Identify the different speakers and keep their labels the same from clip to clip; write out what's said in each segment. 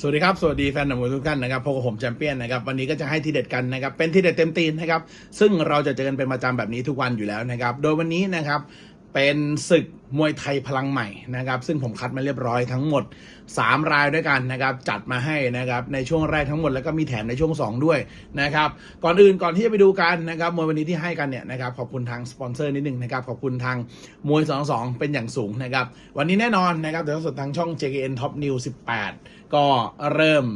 Speaker 1: สวัสดีครับ สวัสดีแฟนหนังมวยทุกท่านนะครับพบกับผมแชมเปี้ยนนะครับวันนี้ก็จะให้ทีเด็ดกันนะครับเป็นทีเด็ดเต็มตีนนะครับซึ่งเราจะเจอกันเป็นประจำแบบนี้ทุกวันอยู่แล้วนะครับโดยวันนี้นะครับ เป็นศึกมวยไทยพลังใหม่นะครับ ซึ่งผมคัดมาเรียบร้อยทั้งหมด 3 รายด้วยกันนะครับ จัดมาให้นะครับ ในช่วงแรกทั้งหมดแล้วก็มีแถมในช่วง 2 ด้วยนะครับ ก่อนอื่นก่อนที่จะไปดูกันนะครับ มวยวันนี้ที่ให้กันเนี่ยนะครับ ขอบคุณทางสปอนเซอร์นิดนึงนะครับ ขอบคุณทางมวย 22 เป็นอย่างสูงนะครับ วันนี้แน่นอนนะครับเดี๋ยวสดทางช่อง JKN Top News 18 ก็เริ่ม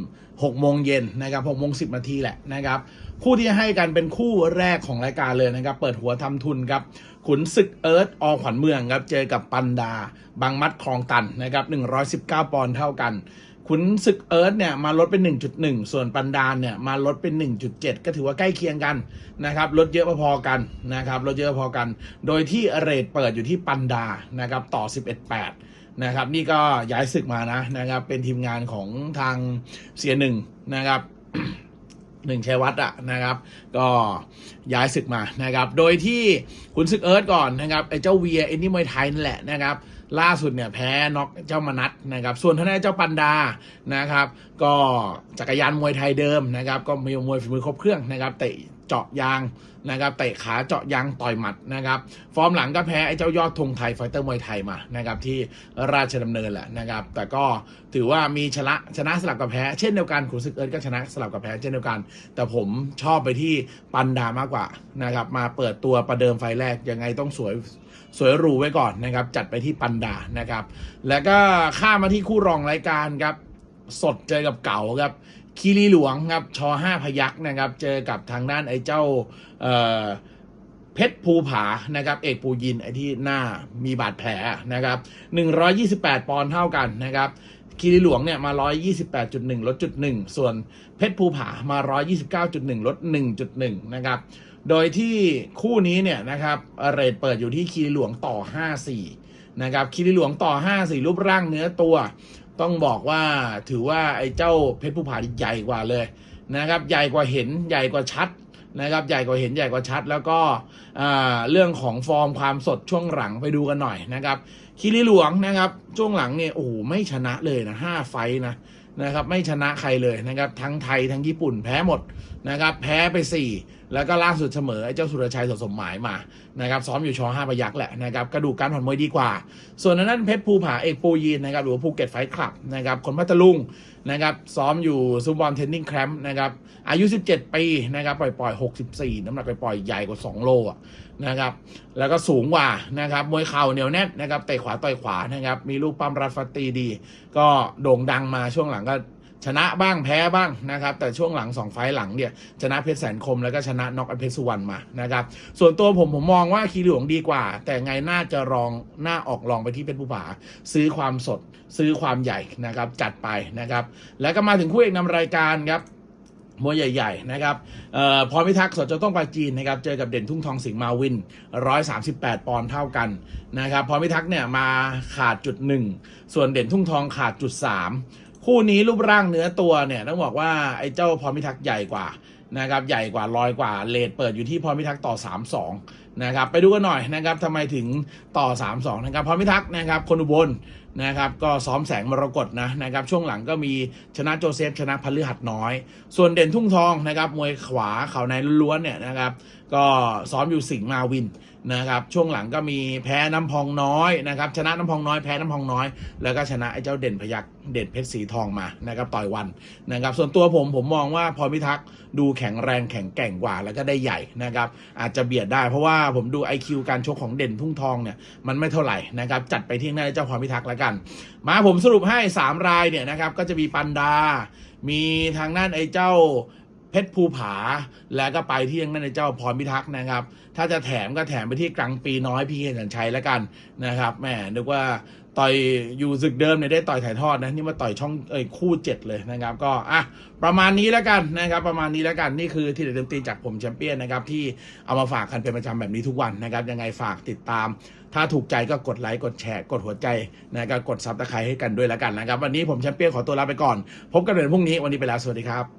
Speaker 1: 6โมงเย็นนะครับ6โมง10นาทีแหละนะครับ คู่ที่ให้กันเป็นคู่แรกของรายการเลยนะครับ เปิดหัวทำทุนครับ ขุนศึกเอิร์ธอขวัญเมืองครับ เจอกับปันดา บางมัดคลองตันนะครับ 119 ปอนด์เท่ากัน ขุนศึกเอิร์ธเนี่ยมาลดเป็น 1.1 ส่วนปันดาเนี่ยมาลดเป็น 1.7 ก็ถือว่าใกล้เคียงกันนะครับ ลดเยอะพอๆกันนะครับลดเยอะพอกัน โดยที่เรทเปิดอยู่ที่ปันดานะครับต่อ 11.8นะครับนี่ก็ย้ายศึกมานะนะครับเป็นทีมงานของทางเสียหนึ่งนะครับ หนึ่งชัยวัฒน์อะนะครับ ก็ย้ายศึกมานะครับ โดยที่คุณศึกเอิร์ธก่อนนะครับไอ้เจ้าเวียเอ็นนี่มวยไทยนั่นแหละนะครับ ล่าสุดเนี่ยแพ้น็อกเจ้ามนัทนะครับ ส่วนทาน้ายเจ้าปันดานะครับ ก็จักรยานมวยไทยเดิมนะครับ ก็มีมวยฝีมือครบเครื่องนะครับเตะ เจาะยางนะครับเตะขาเจาะยางต่อยหมัดนะครับฟอร์มหลังก็แพ้ไอ้เจ้ายอดธงไทยไฟเตอร์มวยไทยมานะครับที่ราชดำเนินแหละนะครับ แต่ก็ถือว่ามีชนะชนะสลับกับแพ้เช่นเดียวกันขุนศึกเอิร์ธก็ชนะสลับกับแพ้เช่นเดียวกัน แต่ผมชอบไปที่ปันดามากกว่านะครับมาเปิดตัวประเดิมไฟแรกยังไงต้องสวยสวยหรูไว้ก่อนนะครับจัดไปที่ปันดานะครับ แล้วก็ข้ามมาที่คู่รองรายการครับสดเจอกับเก่าครับ คีรีหลวงครับชอห้าพยักนะครับ เจอกับทางด้านไอ้เจ้าเอ่อเพชรภูผานะครับ เอกปูยินไอ้ที่หน้ามีบาดแผลนะครับ 128 ปอนด์เท่ากันนะครับคีรีหลวงเนี่ยมา 128.1 ลดจุด1ส่วนเพชรภูผามา 129.1 ลด 1.1 นะครับ โดยที่คู่นี้เนี่ยนะครับเรทเปิดอยู่ที่คีรีหลวงต่อ 54 นะครับคีรีหลวงต่อ 54 รูปร่างเนื้อตัว ต้องบอกว่าถือว่าไอ้เจ้าเพชรภูผาใหญ่กว่าเลยนะครับใหญ่กว่าเห็นใหญ่กว่าชัดนะครับใหญ่กว่าเห็นใหญ่กว่าชัด แล้วก็เรื่องของฟอร์มความสดช่วงหลังไปดูกันหน่อยนะครับคีรีหลวงนะครับช่วงหลังเนี่ยโอ้โหไม่ชนะเลยนะห้าไฟนะ นะครับไม่ชนะใครเลยนะครับทั้งไทยทั้งญี่ปุ่นแพ้หมดนะครับแพ้ไป 4 แล้วก็ล่าสุดเสมอไอ้เจ้าสุรชัยสดสมหมายมานะครับซ้อมอยู่ชอห้าพยักแหละนะครับกระดูกการผ่อนมวยดีกว่า ส่วนนั้นเพชรภูผาเอกปูยีนนะครับหรือว่าภูเก็ตไฟคลับนะครับคนพัทลุงนะครับซ้อมอยู่ซูบอลเทนนิ่งแคมป์นะครับอายุ 17 ปีนะครับปล่อยปล่อย 64 น้ำหนักปล่อยปล่อยใหญ่กว่า 2 โลอะนะครับแล้วก็สูงกว่านะครับมวยเข่าเหนียวแน่นนะครับเตะขวาต่อยขวานะครับมีลูกปั้มรัดฟัตตีดี ก็โด่งดังมาช่วงหลังก็ชนะบ้างแพ้บ้างนะครับ แต่ช่วงหลัง 2 ไฟล์หลังเนี่ยชนะเพชรแสนคมแล้วก็ชนะน็อกอเพชรสุวรรณมานะครับ ส่วนตัวผมผมมองว่าคีรีหลวงดีกว่า แต่ไงน่าจะรองหน้าออกรองไปที่เพชรภูผา ซื้อความสดซื้อความใหญ่นะครับ จัดไปนะครับ แล้วก็มาถึงคู่เอกนำรายการครับมวยใหญ่ ๆ นะครับออพรพิทักษ์สดจะต้องไปจีนนะครับ เจอกับเด่นทุ่งทองสิงห์มาวิน 138 ปอนด์เท่ากันนะครับพรพิทักษ์เนี่ยมาขาดจุดหนึ่งส่วนเด่นทุ่งทองขาดจุดสาม คู่นี้รูปร่างเนื้อตัวเนี่ยต้องบอกว่าไอ้เจ้าพรพิทักษ์ใหญ่กว่านะครับใหญ่กว่าลอยกว่าเลทเปิดอยู่ที่พรพิทักษ์ต่อ 3-2นะครับไปดูกันหน่อยนะครับทำไมถึงต่อ 3-2นะครับพรพิทักษ์นะครับคนอุบลนะครับก็ซ้อมแสงมรกตนะนะครับช่วงหลังก็มีชนะโจเซฟชนะพฤหัสน้อย ส่วนเด่นทุ่งทองนะครับมวยขวาเข่าในล้วนเนี่ยนะครับก็ซ้อมอยู่สิงห์มาวินนะครับช่วงหลังก็มีแพ้น้ำพองน้อยนะครับชนะน้ำพองน้อยแพ้น้ำพองน้อย แล้วก็ชนะไอ้เจ้าเด่นพยักเด่นเพชรสีทองมานะครับต่อยวันนะครับส่วนตัวผมผมมองว่าพรพิทักษ์ดูแข็งแรงแข็งแกร่งกว่าแล้วก็ได้ใหญ่นะครับอาจจะเบียดได้เพราะว่าผมดู IQ การชกของเด่นทุ่งทองเนี่ยมันไม่เท่าไหร่นะครับจัดไปที่หน้าเจ้าพรพิทักษ์แล้วกัน มาผมสรุปให้ 3 รายเนี่ยนะครับก็จะมีปันดา มีทางด้านไอ้เจ้าเพชรภูผา แล้วก็ไปที่ทางด้านไอ้เจ้าพรพิทักษ์นะครับ ถ้าจะแถมก็แถมไปที่กลางปีน้อยพี่เคนสันชัยแล้วกันนะครับแหมนึกว่า ต่อยอยู่ศึกเดิมเนี่ยได้ต่อยถ่ายทอดนะนี่มาต่อยช่องเอ้ยคู่เจ็ดเลยนะครับ ก็อะประมาณนี้แล้วกันนะครับ ประมาณนี้แล้วกันนี่คือที่เด็ดเต็มตีจากผมแชมเปี้ยนนะครับที่เอามาฝากกันเป็นประจำแบบนี้ทุกวันนะครับ ยังไงฝากติดตาม ถ้าถูกใจก็กดไลค์กดแชร์กดหัวใจนะก็กดซับตะไคร้ให้กันด้วยแล้วกันนะครับ วันนี้ผมแชมเปี้ยนขอตัวลาไปก่อน พบกันใหม่พรุ่งนี้วันนี้ไปแล้วสวัสดีครับ